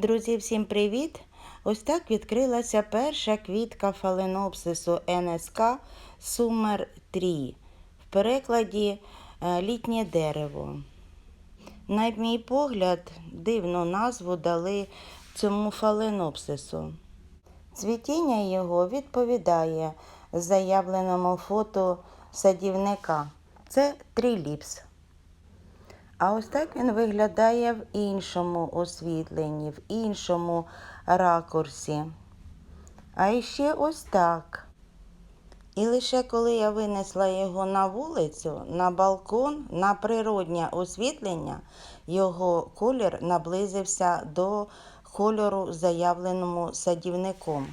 Друзі, всім привіт! Ось так відкрилася перша квітка фаленопсису НСК Сумер 3 в перекладі е, літнє дерево. На мій погляд, дивну назву дали цьому фаленопсису. Цвітіння його відповідає заявленому фото садівника. Це триліпс. А ось так він виглядає в іншому освітленні, в іншому ракурсі. А іще ось так. І лише коли я винесла його на вулицю, на балкон, на природнє освітлення, його колір наблизився до кольору, заявленому садівником.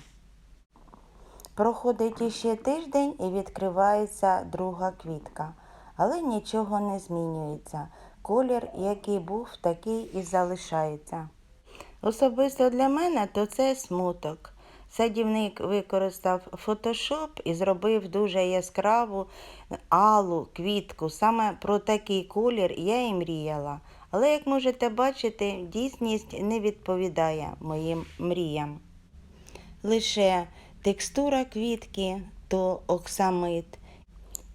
Проходить іще тиждень і відкривається друга квітка, але нічого не змінюється. Колір, який був, такий і залишається. Особисто для мене то це смуток. Садівник використав фотошоп і зробив дуже яскраву алу квітку. Саме про такий колір я і мріяла. Але, як можете бачити, дійсність не відповідає моїм мріям. Лише текстура квітки то оксамит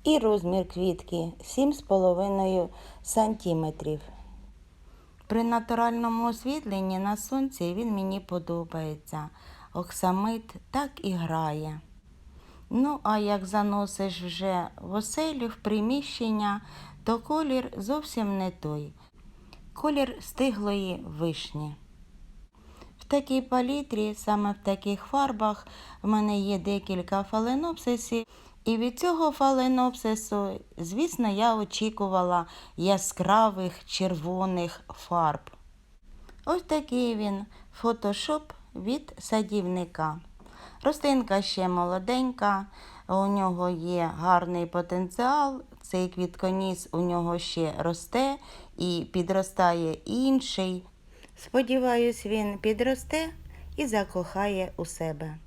і розмір квітки 7,5 сантиметрів. При натуральному освітленні на сонці він мені подобається. Оксамит так і грає. Ну, а як заносиш вже в оселю, в приміщення, то колір зовсім не той. Колір стиглої вишні. В такій палітрі, саме в таких фарбах, в мене є декілька фаленопсисів. І від цього фаленопсису, звісно, я очікувала яскравих червоних фарб. Ось такий він фотошоп від садівника. Рослинка ще молоденька, у нього є гарний потенціал. Цей квітконіс у нього ще росте і підростає інший. Сподіваюсь, він підросте і закохає у себе.